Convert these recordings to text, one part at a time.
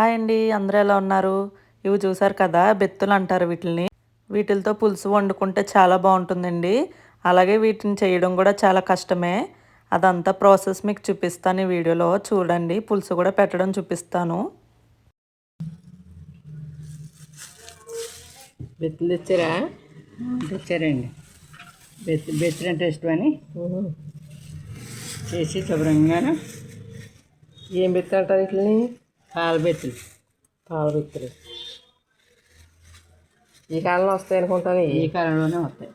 Hi అండి అందరూ ఎలా ఉన్నారు? ఇవి చూసారు కదా బెత్తులు అంటారు వీటిని వీటితో పులుసు వండుకుంటే చాలా బాగుంటుందండి. అలాగే వీటిని చేయడం కూడా చాలా కష్టమే. అదంతా ప్రాసెస్ మీకు చూపిస్తాను ఈ వీడియోలో. చూడండి పులుసు కూడా పెట్టడం చూపిస్తాను. బెత్తులు తెచ్చారా? తెచ్చారండి. బెత్తు బెత్తులు అంటే ఇష్టమని. చేసి శుభ్రంగా ఏం బెత్తులు అంటారు వీటిని పాల బెత్తులు పాల బెత్తులు ఈ కాలంలో వస్తాయి అనుకుంటాను ఈ కాలంలోనే వస్తాయి.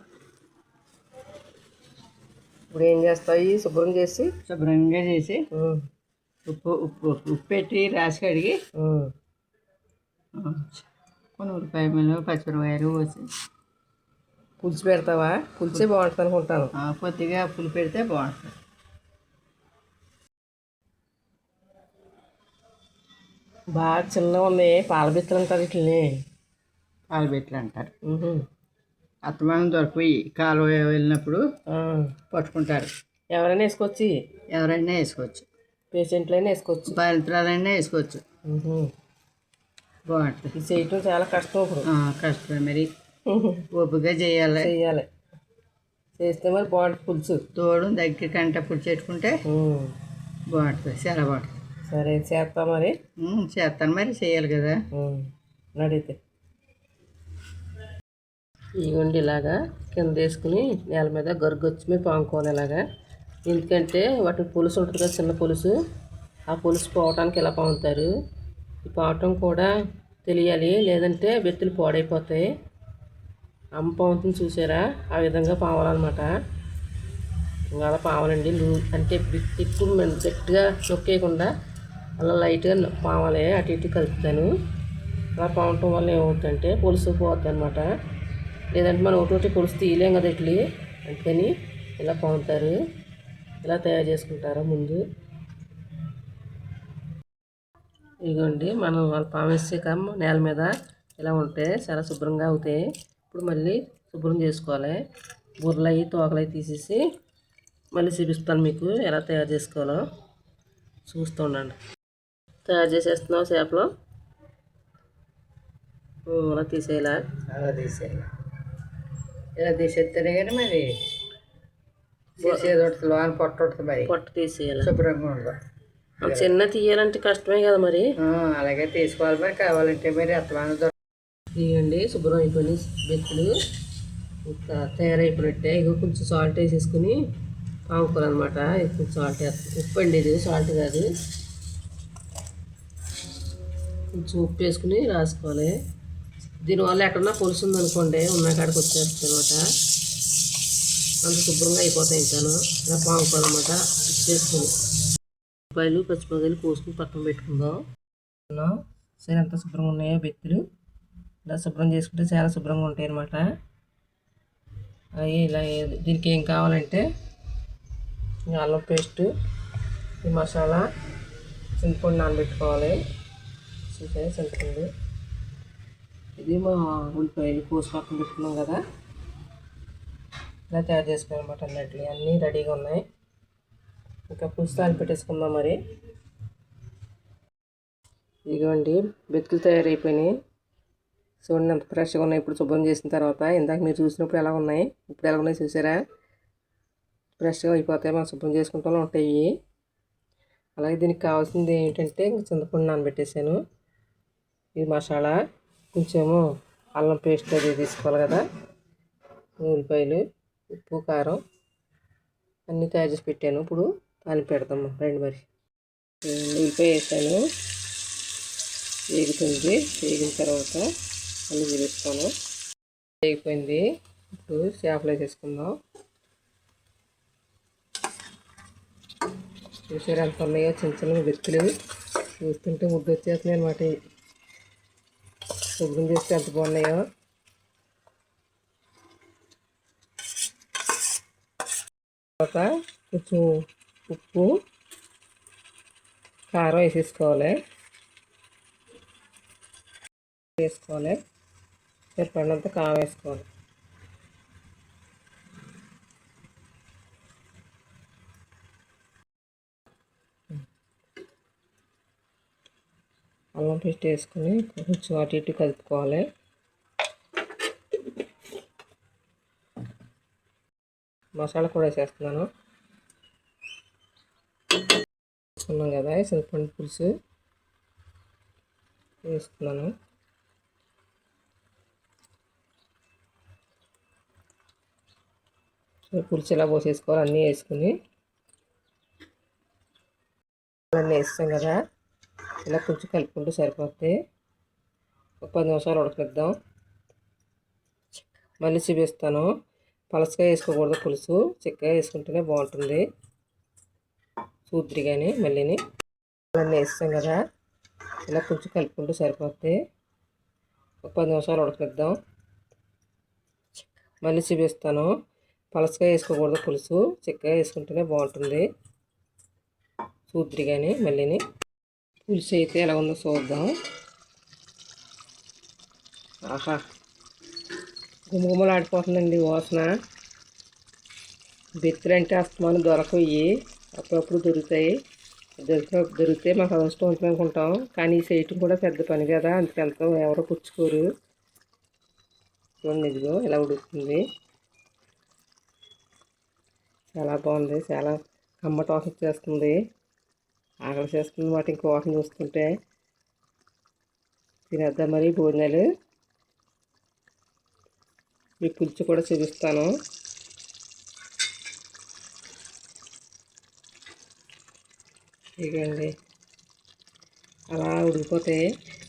ఇప్పుడు ఏం చేస్తాయి? శుభ్రం చేసి? శుభ్రంగా చేసి ఉప్పు ఉప్పు ఉప్పు పెట్టి రాసి కడిగి కొన్ని ఉల్లిపాయలు పచ్చిమిరపాయలు పోసి. పులుసు పెడతావా? పులుసే బాగుంటుంది అనుకుంటాను ఆ, కొద్దిగా పులు పెడితే బాగుంటుంది. బాగా చిన్నగా ఉంది. పాల బెత్తులు అంటారు వీటిని పాల బెత్తులు అంటారు. అత్తమానం దొరికిపోయి కాలువ వెళ్ళినప్పుడు పట్టుకుంటారు. ఎవరైనా వేసుకోవచ్చు? ఎవరైనా వేసుకోవచ్చు. పేషెంట్లైనా వేసుకోవచ్చు. బాలింతరాలైనా వేసుకోవచ్చు. బాగుంటుంది. చేయటం చాలా కష్టం ఇప్పుడు. కష్టమే మరి. ఓపికగా చేయాలి. చేయాలి. చేస్తే మరి బాగుంటుంది పులుసు. తోడు దగ్గర కంట పుడి చెట్టుకుంటే బాగుంటుంది. చాలా బాగుంటుంది. సరే చేస్తా మరి? చేస్తాను మరి చేయాలి కదా. నడితే. ఇవ్వండి ఇలాగా కింద వేసుకుని నేల మీద గరుగొచ్చి మీద పాముకోవాలి ఇలాగా. ఎందుకంటే వాటి పులుసు ఉంటుంది కదా చిన్న పులుసు. ఆ పులుసు పోవటానికి ఇలా పాముతారు? ఈ పోవటం కూడా తెలియాలి లేదంటే బెత్తులు పాడైపోతాయి. అమ్మ పాముతుంది చూసారా? ఆ విధంగా పావాలన్నమాట. ఇంకా అలా పావాలండి అంటే ఎక్కువ గట్టిగా నొక్కేయకుండా అలా లైట్గా నొ- పావాలి అటు ఇటు కలుపుతాను. అలా పావటం వల్ల ఏమవుతుందంటే పులుసు పోతుంది అనమాట లేదంటే మనం ఒకటి పులుసు తీయలేం కదా ఇడ్లీ. అందుకని ఇలా పాముతారు ఇలా తయారు చేసుకుంటారు ముందు. ఇదిగోండి మనం వాళ్ళు పామేసాక నేల మీద ఇలా ఉంటే చాలా శుభ్రంగా అవుతాయి. ఇప్పుడు మళ్ళీ శుభ్రం చేసుకోవాలి. బుర్రలు అవి తోకలు అవి తీసేసి మళ్ళీ చూపిస్తాను మీకు ఎలా తయారు చేసుకోవాలో. చూస్తూ ఉండండి. తయారు చేసేస్తున్నాం చేపలు? అలా తీసేయాలా? అలా తీసేయాలి. ఇలా తీసేస్తేనే కానీ మరి చేసేది ఉంటుంది లోన పొట్ట ఉంటుంది మరి. పొట్ట తీసేయాలి? శుభ్రంగా ఉండదు చిన్న తీయాలంటే కష్టమే కదా మరి. అలాగే తీసుకోవాలి మరి కావాలంటే మరి అత్తమానం తీయండి శుభ్రం అయిపోయి బెత్తులు ఇంకా తయారైపోయినట్టే. ఇక కొంచెం సాల్ట్ వేసేసుకుని పాముకోవాలన్నమాట కొంచెం సాల్ట్ వేస్తాం ఉప్పు అండి ఇది సాల్ట్ కాదు. కొంచెం ఉప్పు వేసుకుని రాసుకోవాలి. దీనివల్ల ఎక్కడన్నా పులుసు ఉందనుకోండి ఉన్న కాడికి వచ్చేస్తుంది అనమాట. అంత శుభ్రంగా అయిపోతాయి ఇంకాను. ఇలా పాముకోవాలన్నమాట చేసుకుని ఉల్లిపాయలు పచ్చిమిరపకాయలు కోసుకుని పక్కన పెట్టుకుందాం. సరే ఎంత శుభ్రంగా ఉన్నాయో బెత్తులు? ఇలా శుభ్రం చేసుకుంటే చాలా శుభ్రంగా ఉంటాయి అన్నమాట అవి ఇలా దీనికి ఏం కావాలంటే అల్లం పేస్టు ఈ మసాలా చింతపండు నానబెట్టుకోవాలి. చూసాయి చింతపండు ఇది మా ఉల్లిపాయలు కోసి పక్కన పెట్టుకున్నాం కదా. ఇలా తయారు చేసుకోవాలన్నమాట అన్నట్లు అన్నీ రెడీగా ఉన్నాయి. ఇంకా పులుసు పెట్టేసుకుందాం మరి. ఇదిగోండి బెత్తులు తయారైపోయినాయి. చూడండి ఎంత ఫ్రెష్గా ఉన్నాయి. ఇప్పుడు శుభ్రం చేసిన తర్వాత ఇందాక మీరు చూసినప్పుడు ఎలా ఉన్నాయి? ఇప్పుడు ఎలా ఉన్నాయి చూసారా? ఫ్రెష్గా అయిపోతాయి. మనం శుభ్రం చేసుకుంటూ ఉంటాయి. అలాగే దీనికి కావాల్సింది ఏంటంటే ఇంకా చింతపండు నానబెట్టేసాను. ఇది మసాలా కొంచెము అల్లం పేస్ట్ అది తీసుకోవాలి కదా. ఉల్లిపాయలు ఉప్పు కారం అన్నీ తయారు చేసి పెట్టాను. ఇప్పుడు తాలింపు పెడతాము రెండు మరి. ఉల్లిపాయ వేసాను. వేగుతుంది. వేగిన తర్వాత అన్నీ చూపిస్తాను వేగిపోయింది. ఇప్పుడు చేపలు వేసుకుందాం చూసారు ఎంత ఉన్నాయో? చిన్న చిన్న వెత్తులు చూస్తుంటే ముద్దు వచ్చేస్తున్నాయి అనమాట శుభ్రం చేస్తే ఎంత బాగున్నాయో. తర్వాత కొంచెం ఉప్పు కారం వేసేసుకోవాలి. వేసుకోవాలి. సరిపడినంత కారం వేసుకోవాలి. అల్లం పేస్ట్ వేసుకుని కొంచెం అటు ఇటు కలుపుకోవాలి. మసాలా కూడా వేసేస్తున్నాను. వేసుకున్నాం కదా చింతపండు పులుసు వేస్తున్నాను. పులుసు ఇలా పోసేసుకోవాలి అన్నీ వేసుకుని అన్నీ వేస్తాం కదా. ఇలా కొంచెం కలుపుకుంటూ సరిపోతుంది ఒక పది నిమిషాలు ఉడకనిద్దాం. మళ్ళీ చూపిస్తాను. పలసకాయ వేసుకోకూడదు పులుసు. చిక్కగా వేసుకుంటేనే బాగుంటుంది. సూద్రి కానీ మళ్ళీని అన్నీ వేస్తాం కదా. ఇలా కొంచెం కలుపుకుంటూ సరిపోద్ది. ఒక పది నిమిషాలు ఉడకనిద్దాం. మళ్ళీ చూపిస్తాను. పలసకాయ వేసుకోకూడదు పులుసు. చిక్కగా వేసుకుంటేనే బాగుంటుంది. సూద్రి కానీ మళ్ళీని పులుసు అయితే ఎలా ఉందో చూద్దాం ఆహా గుమగుమలాడిపోతుందండి వాసన బెత్తులంటే అస్తమానం దొరకవి అప్పుడప్పుడు దొరుకుతాయి దొరికిన దొరికితే మాకు అదృష్టం ఉంటుంది అనుకుంటాం కానీ ఈ చేయటం కూడా పెద్ద పని కదా అందుకెంతో ఎవరో పుచ్చుకోరు చూడండి ఇదిగో ఇలా ఉడుకుతుంది చాలా బాగుంది చాలా కమ్మ వాసన చేస్తుంది ఆకలి చేస్తుంది మాట ఇంకో వాసన చూసుకుంటే తినేద్దాం మరి భోజనాలు. ఈ పులుసు కూడా చూపిస్తాను. ఇదిగండి. అలా ఉడికిపోతాయి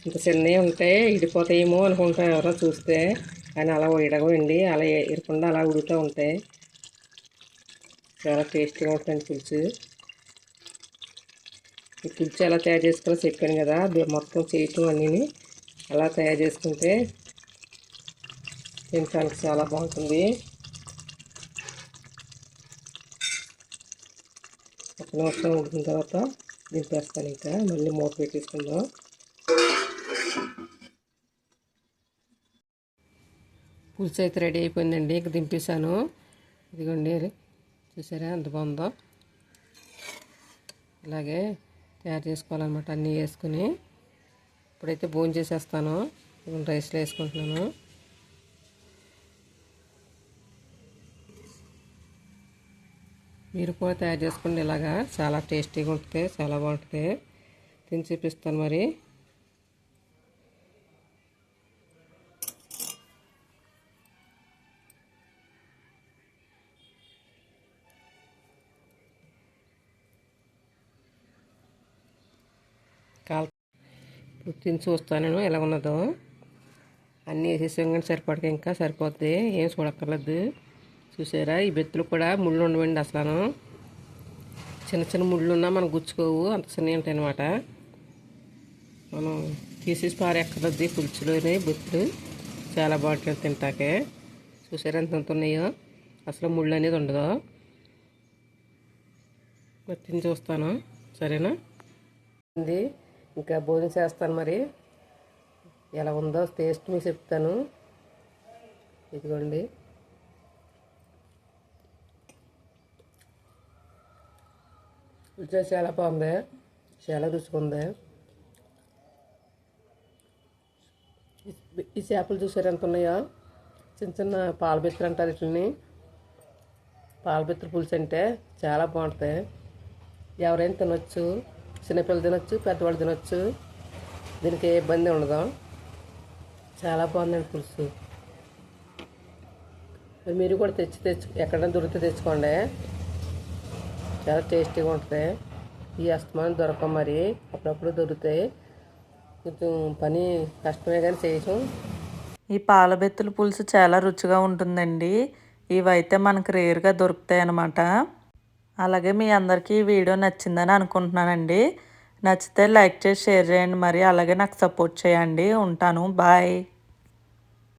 ఇంత చిన్నవి ఉంటాయి ఇడిపోతాయేమో అనుకుంటాం ఎవరో చూస్తే. కానీ అలా ఇడగండి అలా ఇరకుండా అలా ఉడుతూ ఉంటాయి చాలా టేస్టీగా ఉంటుంది పులుసు. ఈ ఎలా తయారు చేసుకోవాలో చెప్పాను కదా మొత్తం చేయటం అన్నీ అలా తయారు చేసుకుంటే తినడానికి చాలా బాగుంటుంది. ఒక నిమిషం ఉడికిన తర్వాత దింపేస్తాను ఇంకా మళ్ళీ మూత పెట్టేసుకుందాం. పులుసు అయితే రెడీ అయిపోయిందండి ఇంక దింపేశాను. ఇదిగోండి చూసారా ఎంత బాగుందో. అలాగే తయారు చేసుకోవాలన్నమాట అన్నీ వేసుకుని. ఇప్పుడైతే భోజనం చేసేస్తాను. రైస్లో వేసుకుంటున్నాను. మీరు కూడా తయారు చేసుకోండి ఇలాగా చాలా టేస్టీగా ఉంటుంది చాలా బాగుంటుంది. తిని చూపిస్తాను మరి. తిని చూస్తాను నేను. ఎలా ఉన్నదో. అన్నీ వేసేసాం కానీ సరిపడక ఇంకా సరిపోద్ది. ఏం చూడక్కర్లేదు. చూసారా? ఈ బెత్తులు కూడా ముళ్ళు ఉండవండి అసలు చిన్న చిన్న ముళ్ళు ఉన్నా మనం గుచ్చుకోవు. అంత చిన్న ఉంటాయి అనమాట మనం తీసేసి పారేక్కర్లేదు పులుచులోని బెత్తులు. చాలా బాగుంటుంది తింటాకే. చూసారా ఎంత ఎంత ఉన్నాయో. అసలు ముళ్ళు అనేది ఉండదు. మరి తిని చూస్తాను సరేనా? ఉంది. ఇంకా భోజనం చేస్తాను మరి. ఎలా ఉందో టేస్ట్ మీకు చెప్తాను. ఇదిగోండి. రుచి చాలా బాగుంది. చాలా రుచిగా ఉంది. ఈ- చేపలు చూసారు ఎంత ఉన్నాయో? చిన్న చిన్న పాలబిత్తులు అంటారు వీటిని. పాల పులుసు అంటే చాలా బాగుంటుంది. ఎవరైనా తినొచ్చు. చిన్నపిల్లలు తినొచ్చు పెద్దవాళ్ళు తినొచ్చు. దీనికి ఏ ఇబ్బంది ఉండదు. చాలా బాగుందండి పులుసు. మీరు కూడా తెచ్చి తెచ్చు ఎక్కడైనా దొరికితే తెచ్చుకోండి. చాలా టేస్టీగా ఉంటుంది. ఈ అస్తమానం దొరకం మరి. అప్పుడప్పుడు దొరుకుతాయి కొంచెం పని కష్టమే కానీ చేయటం ఈ పాలబెత్తుల పులుసు చాలా రుచిగా ఉంటుందండి. ఇవైతే మనకు రేరుగా దొరుకుతాయి అన్నమాట అలాగే మీ అందరికీ ఈ వీడియో నచ్చిందని అనుకుంటున్నానండి. నచ్చితే లైక్ చేసి షేర్ చేయండి. మరి అలాగే నాకు సపోర్ట్ చేయండి. ఉంటాను. బాయ్.